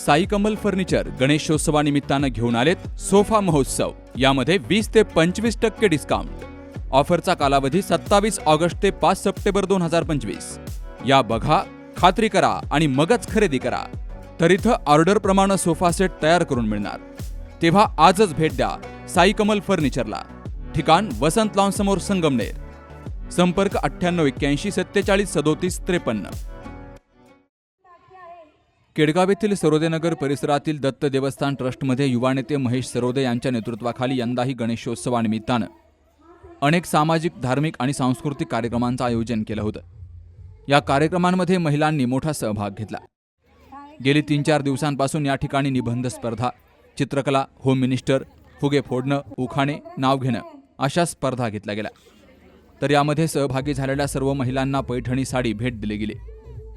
Sai Kamal furniture गणेशोत्सवानिमित्तानं घेऊन आलेत sofa महोत्सव. यामध्ये वीस ते पंचवीस टक्के डिस्काउंट ऑफरचा कालावधी सत्तावीस ऑगस्ट ते पाच सप्टेंबर दोन हजार पंचवीस. या बघा खात्री करा आणि मगच खरेदी करा. तर इथं ऑर्डरप्रमाणे सोफा सेट तयार करून मिळणार. तेव्हा आजच भेट द्या साई कमल फर्निचरला. ठिकाण वसंत लॉन समोर संगमनेर. संपर्क अठ्ठ्याण्णव एक्क्याऐंशी सत्तेचाळीस सदोतीस त्रेपन्न. केडगाव येथील सरोदेनगर परिसरातील दत्त देवस्थान ट्रस्टमध्ये युवा नेते महेश सरोदे यांच्या नेतृत्वाखाली यंदाही गणेशोत्सवानिमित्तानं अनेक सामाजिक धार्मिक आणि सांस्कृतिक कार्यक्रमांचं आयोजन केलं होतं. या कार्यक्रमांमध्ये महिलांनी मोठा सहभाग घेतला. गेली तीन चार दिवसांपासून या ठिकाणी निबंध स्पर्धा चित्रकला होम मिनिस्टर फुगे फोडणं उखाणे नाव घेणं अशा स्पर्धा घेतल्या गेल्या. तर यामध्ये सहभागी झालेल्या सर्व महिलांना पैठणी साडी भेट दिली गेली.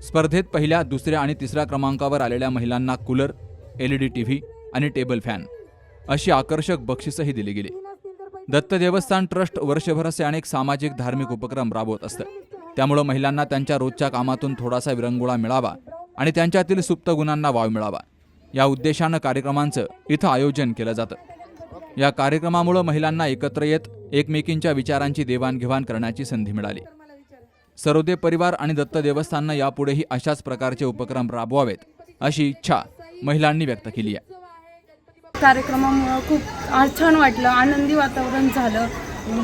स्पर्धेत पहिल्या दुसऱ्या आणि तिसऱ्या क्रमांकावर आलेल्या महिलांना cooler L E D T V आणि टेबल फॅन अशी आकर्षक बक्षिसंही दिली गेली. दत्त देवस्थान ट्रस्ट वर्षभर असे अनेक सामाजिक धार्मिक उपक्रम राबवत असतं. त्यामुळं महिलांना त्यांच्या रोजच्या कामातून थोडासा विरंगुळा मिळावा आणि त्यांच्यातील सुप्त गुणांना वाव मिळावा. या उद्देशानं कार्यक्रमांचं इथं आयोजन केलं जातं. या कार्यक्रमामुळं महिलांना एकत्र येत एकमेकींच्या विचारांची देवाणघेवाण करण्याची संधी मिळाली. सरोदे परिवार आणि दत्त देवस्थाननं यापुढेही अशाच प्रकारचे उपक्रम राबवावेत अशी इच्छा महिलांनी व्यक्त केली आहे. कार्यक्रमामुळं खूप छान वाटलं आनंदी वातावरण झालं.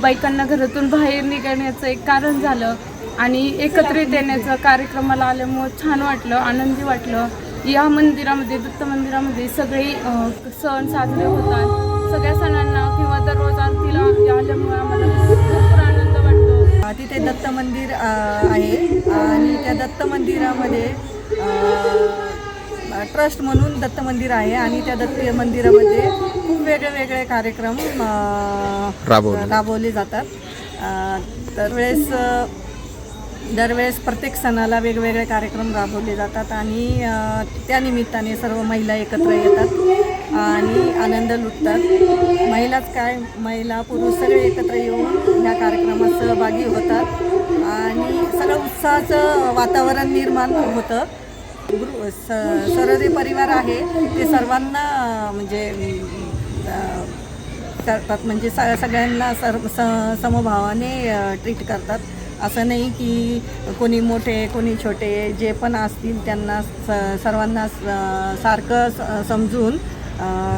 बायकांना घरातून बाहेर निघण्याचं एक कारण झालं आणि एकत्रित येण्याचं कार्यक्रमाला आल्यामुळं छान वाटलं आनंदी वाटलं. या मंदिरामध्ये दत्त मंदिरामध्ये सगळे सण साजरे होतात. सगळ्या सणांना किंवा दररोज आरतीला आल्यामुळे आम्हाला तिथे दत्त मंदिर आहे. आणि त्या दत्त मंदिरामध्ये ट्रस्ट म्हणून दत्त मंदिर आहे. आणि त्या दत्त मंदिरामध्ये खूप वेगळे वेगळे कार्यक्रम राबवले. जातात. अ, दरवेळेस अ, दरवेळेस प्रत्येक सणाला वेगवेगळे कार्यक्रम राबवले जातात आणि त्यानिमित्ताने सर्व महिला एकत्र येतात आणि आनंद लुटतात. महिलाच काय महिला पुरुष सगळे एकत्र येऊन या कार्यक्रमात सहभागी होतात आणि सगळं उत्साहाचं वातावरण निर्माण होतं. गुरु स सरोदे परिवार आहे ते सर्वांना म्हणजे करतात. म्हणजे स सगळ्यांना सर्व स समभावाने ट्रीट करतात. असं नाही की कोणी मोठे कोणी छोटे जे पण असतील त्यांना स सर्वांना स- सारखं स समजून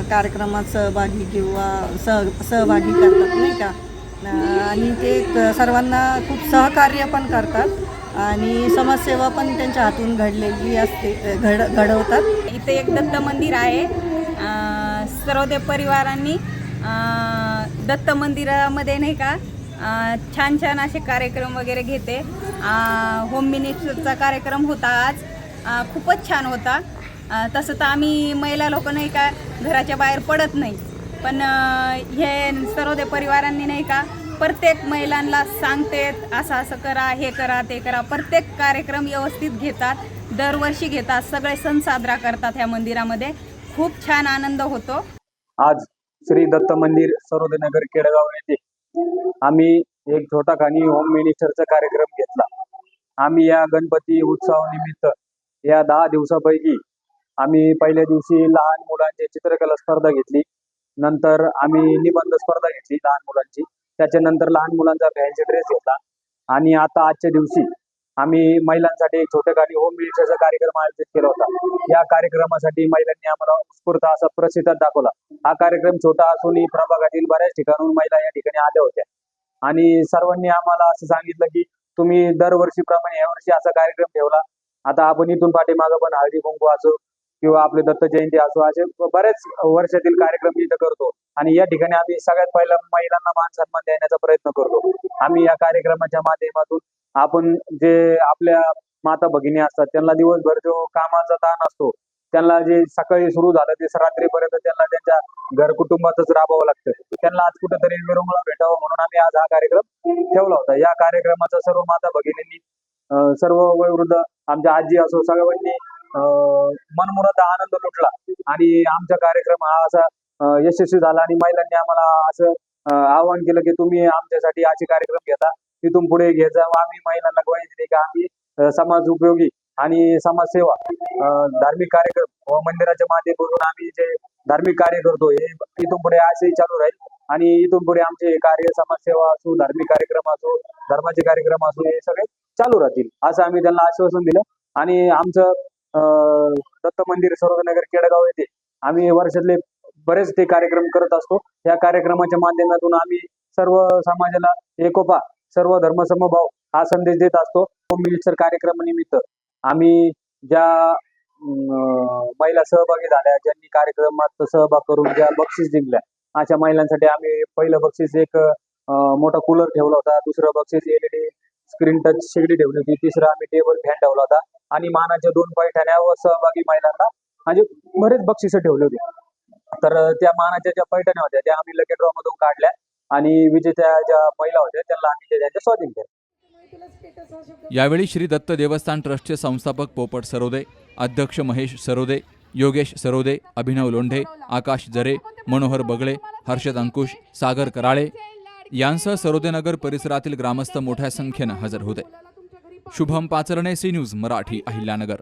कार्यक्रमात सहभागी किंवा सह सहभागी करतात नाही का? आणि ते सर्वांना खूप सहकार्य पण करतात आणि समाजसेवा पण त्यांच्या हातून घडलेली असते घड घडवतात. इथे एक दत्त मंदिर आहे. सर्वदेव परिवारांनी दत्त मंदिरामध्ये नाही का छान छान असे कार्यक्रम वगैरे घेते. होम मिनिस्टरचा कार्यक्रम होता आज. खूपच छान होता. तसं तर आम्ही महिला लोक नाही का घराच्या बाहेर पडत नाही. पण हे सर्वोदय परिवारांनी नाही का प्रत्येक महिलांना सांगतेत असं असं करा हे करा ते करा. प्रत्येक कार्यक्रम व्यवस्थित घेतात. दरवर्षी घेतात. सगळे सण साजरा करतात ह्या मंदिरामध्ये. खूप छान आनंद होतो. आज श्री दत्त मंदिर सरोदनगर केडगाव येथे आम्ही एक छोटा खानी होम मिनिस्टरचा कार्यक्रम घेतला. आम्ही या गणपती उत्सवानिमित्त या दहा दिवसापैकी आम्ही पहिल्या दिवशी लहान मुलांची चित्रकला स्पर्धा घेतली. नंतर आम्ही निबंध स्पर्धा घेतली लहान मुलांची. त्याच्यानंतर लहान मुलांचा फॅन्सी ड्रेस घेतला. आणि आता आजच्या दिवशी आम्ही महिलांसाठी एक गाडी होम मिनिस्टरचा कार्यक्रम आयोजित केला होता. या कार्यक्रमासाठी महिलांनी आम्हाला उत्स्फूर्त असा प्रतिसाद दाखवला. हा कार्यक्रम छोटा असूनही प्रभागातील बऱ्याच ठिकाणून महिला या ठिकाणी आल्या होत्या. आणि सर्वांनी आम्हाला असं सांगितलं की तुम्ही दरवर्षीप्रमाणे यावर्षी असा कार्यक्रम ठेवला. आता आपण इथून पाठीमागं पण हळदी कुंकू असो किंवा आपले दत्त जयंती असो असे बरेच वर्षातील कार्यक्रम इथं करतो. आणि या ठिकाणी आम्ही सगळ्यात पहिला महिलांना मान सन्मान देण्याचा प्रयत्न करतो. आम्ही या कार्यक्रमाच्या माध्यमातून आपण जे आपल्या माता भगिनी असतात त्यांना दिवसभर जो कामाचा ताण असतो त्यांना जे सकाळी सुरू झालं ते रात्रीपर्यंत त्यांना त्यांच्या घर कुटुंबातच राबावं लागतं. त्यांना आज कुठेतरी विरंगुळा भेटावं म्हणून आम्ही आज हा कार्यक्रम ठेवला होता. या कार्यक्रमाचा सर्व माता भगिनींनी सर्व वयोवृद्ध आमच्या आजी असो सगळ्यांनी अं, आनंद लुटला. आणि आमचा कार्यक्रम हा असा यशस्वी झाला आणि महिलांनी आम्हाला असं आवाहन केलं की तुम्ही आमच्यासाठी असे कार्यक्रम घेता तिथून पुढे घेत जा आम्ही महिलांना ग्वाही दिली की आम्ही समाज उपयोगी आणि समाजसेवा धार्मिक कार्यक्रम व मंदिराच्या माध्यमातून आम्ही जे धार्मिक कार्य करतो हे इथून पुढे असेही चालू राहील. आणि इथून पुढे आमचे कार्य समाजसेवा असो धार्मिक कार्यक्रम असो धर्माचे कार्यक्रम असो हे सगळे चालू राहतील असं आम्ही त्यांना आश्वासन दिलं. आणि आमचं अं, दत्त मंदिर सरोदनगर केडगाव येथे आम्ही वर्षातले बरेच ते कार्यक्रम करत असतो. या कार्यक्रमाच्या माध्यमातून आम्ही सर्व समाजाला एकोपा सर्व धर्मसमभाव हा संदेश देत असतो. मिनिस्टर कार्यक्रमानिमित्त आम्ही ज्या महिला सहभागी झाल्या ज्यांनी कार्यक्रमात सहभाग करून ज्या बक्षीस जिंकल्या अशा महिलांसाठी आम्ही पहिलं बक्षीस एक मोठा कूलर ठेवला होता. दुसरं बक्षीस एलईडी स्क्रीन टच शेगडी ठेवली होती. तिसरं आम्ही टेबल फॅन ठेवला होता. आणि मानाच्या दोन पैठण्या व सहभागी महिलांना म्हणजे बरेच बक्षिसं ठेवले होते. तर त्या मानाच्या ज्या पैठण्या होत्या त्या आम्ही लकी ड्रॉ मधून काढल्या आणि विजेत्या ज्या महिला होत्या त्यांना आम्ही त्याच्या स्वाधीन केल्या यावेळी श्री दत्त देवस्थान ट्रस्टचे संस्थापक पोपट सरोदे अध्यक्ष महेश सरोदे योगेश सरोदे अभिनव लोंढे आकाश जरे मनोहर बगळे हर्षद अंकुश सागर कराळे यांसह सरोदेनगर परिसरातील ग्रामस्थ मोठ्या संख्येनं हजर होते. Shubham Pacharne C news Marathi Ahilyanagar.